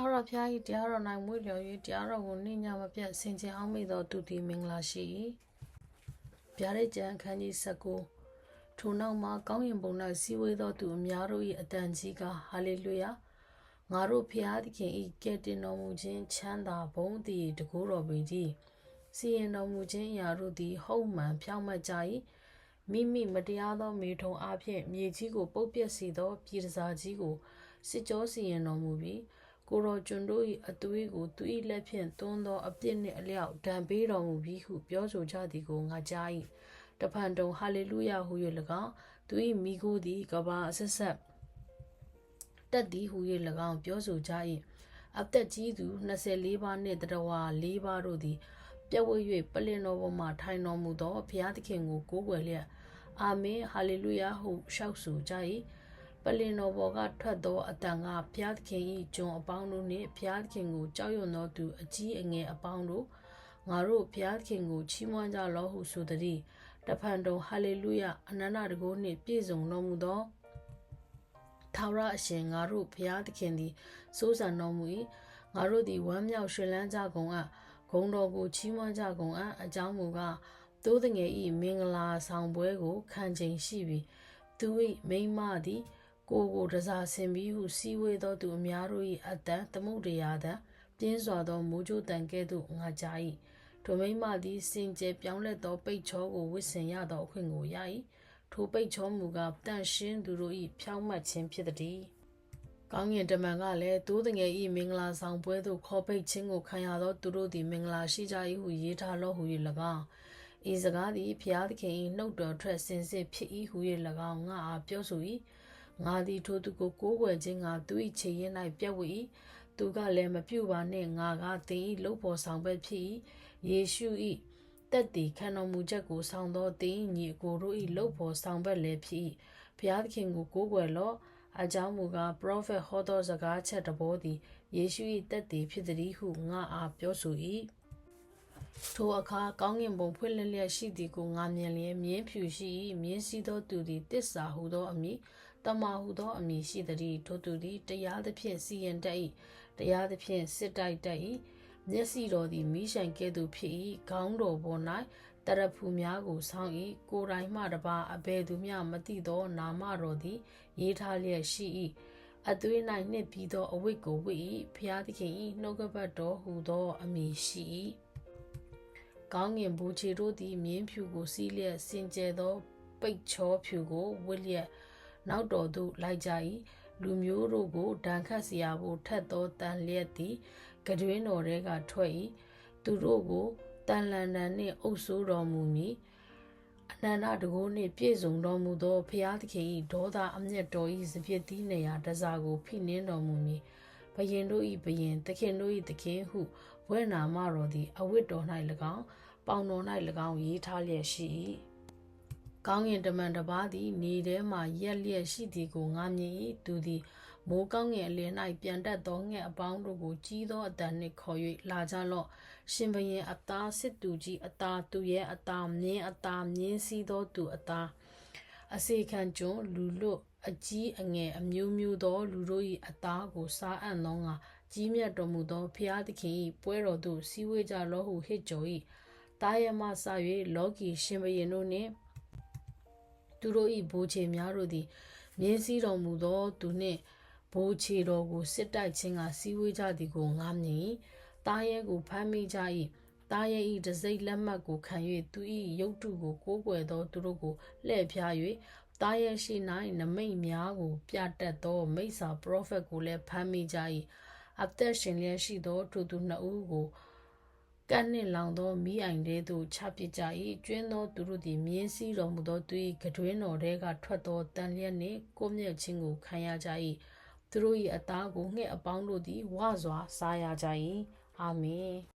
ထာဝရဘုရား၏တရားတော်၌မွေ့လျော်၍တရားတော်ကိုနှိမ့်ညမပြတ်ဆင်ခြင်အောင်မိသောသူသည်မင်္ဂလာရှိ၏ဗျာဒိတ်ကျမ်းအခန်းကြီး19ထိုနောက်မှာကောင်းကင်ဘုံ၌စီဝေးသောသူအများတို့၏အတန်ကြီးကဟာလေလုယာငါတို့ဘုရားသခင်၏ကယ်တင်တော်မူခြင်းချမ်းသာဘုန်းတည်တကူတော်ပေသည်စီရင်တော်မူခြင်းအရာတို့သည် ဟုတ်မှန်ဖြောင့်မတ်ကြ၏မိမိမတရားသောမေထုံအားဖြင့်မြေကြီးကိုပုတ်ပြက်စေသော ပြည်တစားကြီးကိုစစ်ကြောစီရင်တော်မူပြီး ကိုတော်ကျွန်တို့၏အသွေးကိုသူ၏လက်ဖြင့်သွန်းသောအပြစ်နှင့်အလျောက်ဒဏ်ပေးတော်မူပြီးဟုပြောဆိုကြသည်ကိုငါကြား၏တဖန်တုံဟာလေလုယဟု၍၎င်းသူ၏မိကိုသည်ကဘာအဆက်ဆက်တက်သည်ဟု၍၎င်းပြောဆိုကြ၏အသက်ကြီးသူ24ပါးနှင့်တရဝါ4ပါးတို့သည်ပြည့်ဝ၍ပလင်တော်ပေါ်မှထိုင်တော်မူသောဘုရားသခင်ကိုကိုးကွယ်လျက်အာမင်ဟာလေလုယဟုရှောက်ဆိုကြ၏ ပလင်တော်ပေါ်ကထွက်သောအတန်ကဘုရားသခင်၏ကျွန်အပေါင်းတို့နှင့်ဘုရားသခင်ကိုကြောက်ရွံ့သောသူအကြီးအငယ်အပေါင်းတို့ငါတို့ဘုရားသခင်ကိုချီးမွမ်းကြလောဟုဆိုသည်တဖန်တော်ဟာလေလုယအနန္တတကုနှင့်ပြည့်စုံတော်မူသောထာဝရအရှင်ငါတို့ဘုရားသခင်သည်စိုးစံတော်မူ၏ငါတို့သည်ဝမ်းမြောက်ရှင်လန်းကြကုန်အပ်ဂုံတော်ကိုချီးမွမ်းကြကုန်အပ်အကြောင်းမူကားသိုးတငယ်ဤမင်္ဂလာဆောင်ပွဲကိုခံချိန်ရှိပြီးသူ၏မိမသည် ကိုကိုတစားဆင်ပြီးဟုစီဝေသောသူအများတို့၏အတန်သမုတ်တရားတန်ပြင်းစွာသောမိုးကြိုးတန်ကဲ့သို့ငါကြား၏ထိုမိမသည်စင်ကြယ်ပြောင်းလဲသောပိတ်ချောကိုဝစ်ဆင်ရသောအခွင့်ကိုရ၏ထိုပိတ်ချောမူကားတန့်ရှင်းသူတို့၏ဖြောင်းမှတ်ခြင်းဖြစ်သည်ကောင်းငင်တမန်ကလည်းသိုးတငယ်ဤမင်္ဂလာဆောင်ပွဲသို့ခေါ်ပိတ်ခြင်းကိုခံရသောသူတို့သည်မင်္ဂလာရှိကြ၏ဟုရေးထားလော့ဟု၍၎င်းဤစကားသည်ဖျားသခင်၏နှုတ်တော်ထွက်စင်စစ်ဖြစ်၏ဟု၍၎င်းငါအားပြောဆို၏ ငါသည်ထိုသူကိုကိုးကွယ်ခြင်းကသူ၏ခြေရင်း၌ပြတ်ဝ၏သူကလည်းမပြုတ်ပါနှင့်ငါကသင်၏လှုပ်ပေါ်ဆောင်ပဲဖြစ်၏ယေရှု၏တက်တည်ခံတော်မူချက်ကိုဆောင်သောသင်၏ညီအကိုတို့၏လှုပ်ပေါ်ဆောင်ဘက်လည်းဖြစ်၏ဘုရားသခင်ကိုကိုးကွယ်လော့အကြောင်းမူကား prophet ဟောသောစကားချက်တဘောသည်ယေရှု၏တက်တည်ဖြစ်သည်ဟုငါအားပြောဆို၏ ထိုအခါကောင်းကင်ဘုံဖွင့်လျက်လျက်ရှိသည်ကိုငါမြင်လျင်မြင်းဖြူရှိ၏မြင်းစည်းသောသူသည်တစ္ဆာဟုသောအမည်တမဟုသောအမည်ရှိသည်ထိုသူသည်တရားသဖြင့်စီရင်တတ်၏တရားသဖြင့်စစ်တိုက်တတ်၏မျက်စိတော်သည်မိဆိုင်ကဲ့သို့ဖြစ်၏ခေါင်းတော်ပေါ်၌တရဖူများကိုဆောင်း၏ကိုယ်တိုင်မှတပါအဘယ်သူမျှမသိသောနာမတော်သည် ရေးထားလျက်ရှိ၏အသွေး၌နှစ်ပြီးသောအဝိတ်ကိုဝိ၏ဖျားသခင်၏နှုတ်ကပတ်တော်ဟူသောအမည်ရှိ၏ ။ကောင်းငင်ဘူချီတို့သည်မြင်းဖြူကိုစီးလျက်စင်ကြယ်သော ပိတ်ချောဖြူကိုဝစ်လျက်နောက်တော်သို့လိုက်ကြ၏။လူမျိုးတို့ကိုဒဏ်ခတ်စရာဖို့ထက်သောတန်လျက်သည်ကတွင်တော်ထဲကထွက်၏။သူတို့ကိုတန်လန်တန်နှင့်အုပ်ဆိုးတော်မူမည်။အနန္တတကိုးနှင့်ပြည့်စုံတော်မူသောဖျားသခင်၏ဒေါသအမျက်တော်၏စပြစ်သီးနေရာတစားကိုဖိနှင်းတော်မူမည်။ ဘယင်တို့၏ဘယင်သခင်တို့၏သခင်ဟုဘွဲ့နာမတော်သည်အဝတ်တော်၌၎င်းပေါင်တော်၌၎င်းရေးထားလျက်ရှိ၏ကောင်းကင်တမန်တစ်ပါးသည် နေထဲမှရက်လျက်ရှိသည်ကိုငါမြင်၏သူသည်မိုးကောင်းငယ်အလယ်၌ပြန်တက်သောငှက်အပေါင်းတို့ကိုကြီးသောအတန်နှင့်ခေါ်၍လာကြလော့ရှင်ဘရင်အသားစစ်သူကြီးအသားသူရဲ့အသားမြင်းအသားမြင်းစည်းသောသူအသားအစေခံကျွန်းလူလွတ်အကြီးအငယ်အမျိုးမျိုးသော လူတို့၏အသားကိုစားအံ့သောငါကြီးမြတ်တော်မူသောဖျားသခင်၏ပွဲတော်သို့စီဝေးကြလောဟုဟစ်ကြော်၏တာယမဆ၍လောကီရှင်ဘရင်တို့နှင့်သူတို့၏ဘိုးချေများတို့သည်မြင်းစည်းတော်မူသောသူနှင့်ဘိုးချေတော်ကိုစစ်တိုက်ခြင်းကစီဝေးကြသည်ကိုငားမြင်တာရဲကိုဖမ်းမိကြ၏တာရဲ၏တစိမ့်လက်မှတ်ကိုခံ၍သူ၏ရုပ်တုကိုကိုးကွယ်သောသူတို့ကိုလှည့်ဖြား၍ တာရဲရှိ၌နမိတ်များကို ပြတတ်သော မိစ္ဆာပရောဖက်ကိုလည်းဖမ်းမိကြ၏အသက်ရှင်လျက်ရှိသောထိုသူနှစ်ဦးကိုကန့်နှင့်လောင်သောမိအိုင်တဲသို့ချပစ်ကြ၏ကျွင်းသောသူတို့သည်မြင်းစည်းတော်မူသောသူ၏ကတွင်တော်ထဲကထွက်သောတန်လျက်နှင့်ကိုမြက်ခြင်းကိုခံရကြ၏သူတို့၏အသားကိုငှက်အပေါင်းတို့သည်ဝါစွာစားရကြ၏အာမင်